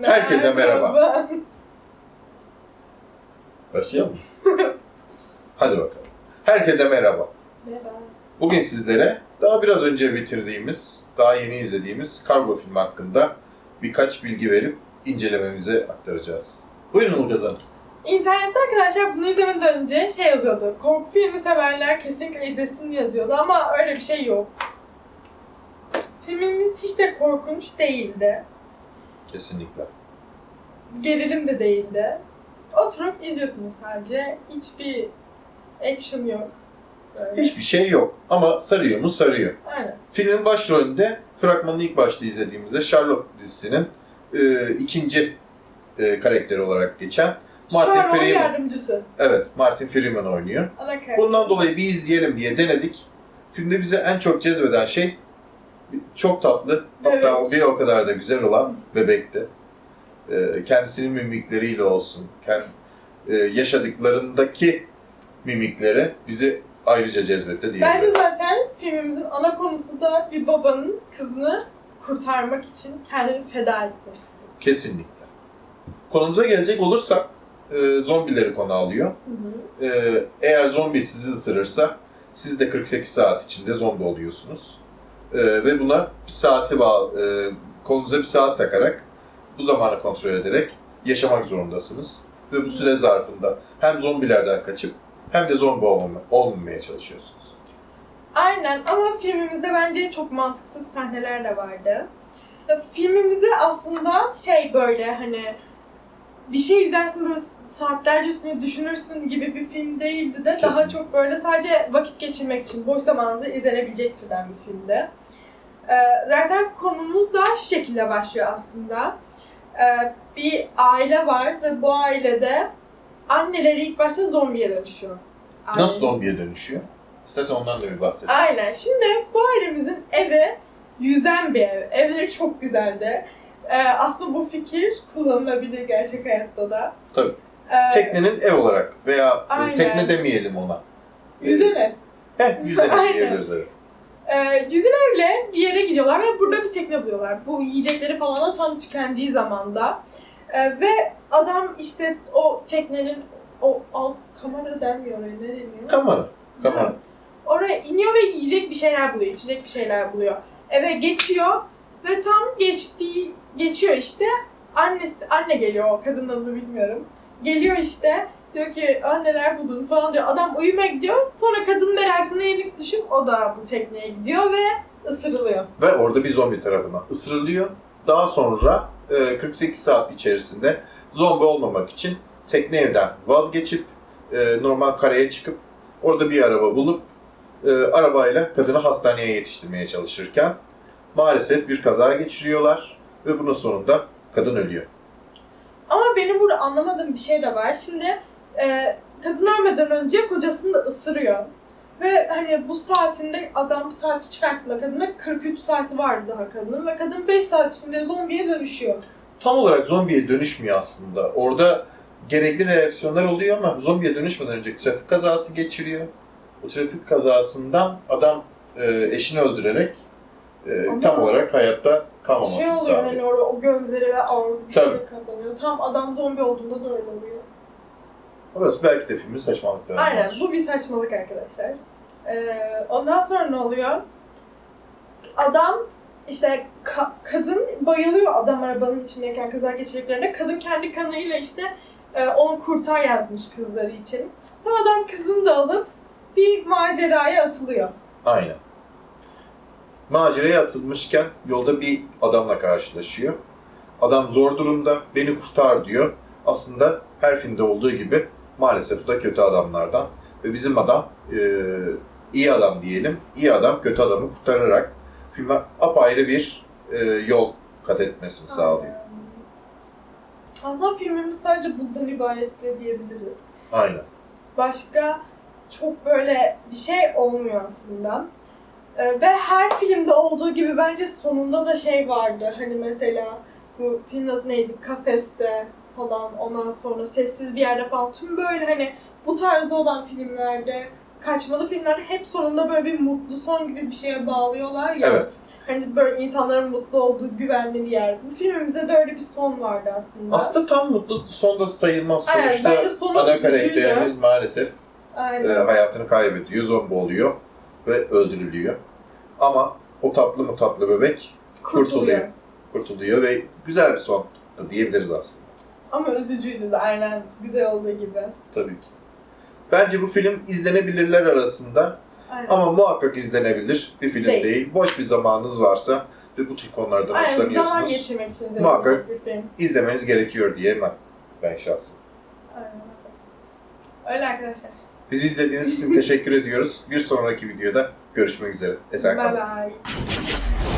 Herkese merhaba. Başlayalım mı? Hadi bakalım. Herkese merhaba. Merhaba. Bugün sizlere daha biraz önce bitirdiğimiz, daha yeni izlediğimiz Kargo filmi hakkında birkaç bilgi verip incelememize aktaracağız. Buyurun Ilgaz Hanım. İnternette arkadaşlar bunu izlemeden önce şey yazıyordu. Korku filmi severler kesinlikle izlesin yazıyordu ama öyle bir şey yok. Filmimiz hiç de korkunç değildi. Kesinlikle. Gerilim de değildi. Oturup izliyorsunuz sadece. Hiçbir action yok. Böyle. Hiçbir şey yok ama sarıyor mu sarıyor. Aynen. Filmin başrolünde fragmanını ilk başta izlediğimizde Sherlock dizisinin e, ikinci e, karakteri olarak geçen Martin Sherlock'un Freeman. yardımcısı. Evet, Martin Freeman oynuyor. Ana karakter. Bundan dolayı bir izleyelim diye denedik. Filmde bize en çok cezbeden şey çok tatlı, hatta Bebek. bir o kadar da güzel olan bebekti. Ee, kendisinin mimikleriyle olsun, kendi, yaşadıklarındaki mimikleri bizi ayrıca cezbetti Bence diyebiliriz. zaten filmimizin ana konusu da bir babanın kızını kurtarmak için kendini feda etmesi. Kesinlikle. Konumuza gelecek olursak, e, zombileri konu alıyor. Hı hı. Ee, eğer zombi sizi ısırırsa siz de 48 saat içinde zombi oluyorsunuz. Ee, ve buna bir saati bağ, e, kolunuza bir saat takarak bu zamanı kontrol ederek yaşamak zorundasınız. Ve bu süre zarfında hem zombilerden kaçıp hem de zombi olmama, olmamaya çalışıyorsunuz. Aynen ama filmimizde bence çok mantıksız sahneler de vardı. Filmimizi aslında şey böyle hani bir şey izlersin böyle saatlerce üstüne düşünürsün gibi bir film değildi de daha Kesinlikle. çok böyle sadece vakit geçirmek için boş zamanınızda izlenebilecek türden bir filmdi. Ee, zaten konumuz da şu şekilde başlıyor aslında. Ee, bir aile var ve bu ailede anneleri ilk başta zombiye dönüşüyor. Nasıl Ailenin. zombiye dönüşüyor? İstersen ondan da bir bahsedelim. Aynen. Şimdi bu ailemizin evi yüzen bir ev. Evleri çok güzeldi. Ee, aslında bu fikir kullanılabilir gerçek hayatta da. Tabii. Ee, Teknenin ev olarak veya e, Aynen. tekne demeyelim ona. yüzen ev. Heh, yüzene Aynen. diyebiliriz evet. Ee, yüzen evle bir yere gidiyorlar ve burada bir tekne buluyorlar. Bu yiyecekleri falan da tam tükendiği zamanda. Ee, ve adam işte o teknenin o alt kamera denmiyor oraya ne deniyor? Kamera. Kamera. Oraya iniyor ve yiyecek bir şeyler buluyor, içecek bir şeyler buluyor. Eve geçiyor ve tam geçtiği, geçiyor işte. Annesi, anne geliyor, o kadının adını bilmiyorum. Geliyor işte, diyor ki "Aa, neler buldun falan diyor. Adam uyumaya gidiyor. Sonra kadın merakına yenik düşüp o da bu tekneye gidiyor ve ısırılıyor. ve orada bir zombi tarafından ısırılıyor. Daha sonra e, 48 saat içerisinde zombi olmamak için tekne evden vazgeçip e, normal karaya çıkıp orada bir araba bulup e, arabayla kadını hastaneye yetiştirmeye çalışırken maalesef bir kaza geçiriyorlar ve bunun sonunda kadın ölüyor. Ama benim burada anlamadığım bir şey de var. Şimdi e, kadın ölmeden önce kocasını da ısırıyor. Ve hani bu saatinde adam saati çıkarttığında kadına 43 saati vardı daha kadının ve kadın 5 saat içinde zombiye dönüşüyor. Tam olarak zombiye dönüşmüyor aslında. Orada gerekli reaksiyonlar oluyor ama zombiye dönüşmeden önce trafik kazası geçiriyor. O trafik kazasından adam e, eşini öldürerek e, Ama- tam olarak hayatta kalmamasını şey oluyor sağlıyor. hani orada o gözleri ve ağzı bir Tabii. şey kapanıyor. Tam adam zombi olduğunda da öyle oluyor. Orası belki de filmin saçmalıklarından. Aynen bu bir saçmalık arkadaşlar. Ee, ondan sonra ne oluyor? Adam işte ka- kadın bayılıyor adam arabanın içindeyken kaza geçirdiklerinde. Kadın kendi kanıyla işte e, onu kurtar yazmış kızları için. Sonra adam kızını da alıp bir maceraya atılıyor. Aynen. Maceraya atılmışken yolda bir adamla karşılaşıyor. Adam zor durumda, beni kurtar diyor. Aslında her filmde olduğu gibi maalesef o da kötü adamlardan. Ve bizim adam, e, iyi adam diyelim, iyi adam kötü adamı kurtararak filme apayrı bir e, yol kat etmesini sağlıyor. Aslında filmimiz sadece bundan ibaret de diyebiliriz. Aynen. başka çok böyle bir şey olmuyor aslında. Ee, ve her filmde olduğu gibi bence sonunda da şey vardı. Hani mesela bu filmin adı neydi? Kafeste falan ondan sonra sessiz bir yerde falan tüm böyle hani bu tarzda olan filmlerde kaçmalı filmlerde hep sonunda böyle bir mutlu son gibi bir şeye bağlıyorlar ya. Evet. Hani böyle insanların mutlu olduğu güvenli bir yer. Bu filmimize de öyle bir son vardı aslında. Aslında tam mutlu sonda sayılmaz. Aynen, Sonuçta sonu ana karakterimiz maalesef Aynen. e, hayatını kaybediyor, zombi oluyor ve öldürülüyor. Ama o tatlı mı tatlı bebek kurtuluyor. kurtuluyor ve güzel bir son da diyebiliriz aslında. Ama üzücüydü de aynen güzel olduğu gibi. Tabii ki. Bence bu film izlenebilirler arasında Aynen. ama muhakkak izlenebilir bir film değil. Değil. Boş bir zamanınız varsa ve bu tür konulardan Aynen zaman hoşlanıyorsunuz. geçirmek için Muhakkak. bir film. izlemeniz gerekiyor diyemem ben şahsen. Aynen. Öyle arkadaşlar. Bizi izlediğiniz için teşekkür ediyoruz. Bir sonraki videoda görüşmek üzere. Esen Bye kalın. bye.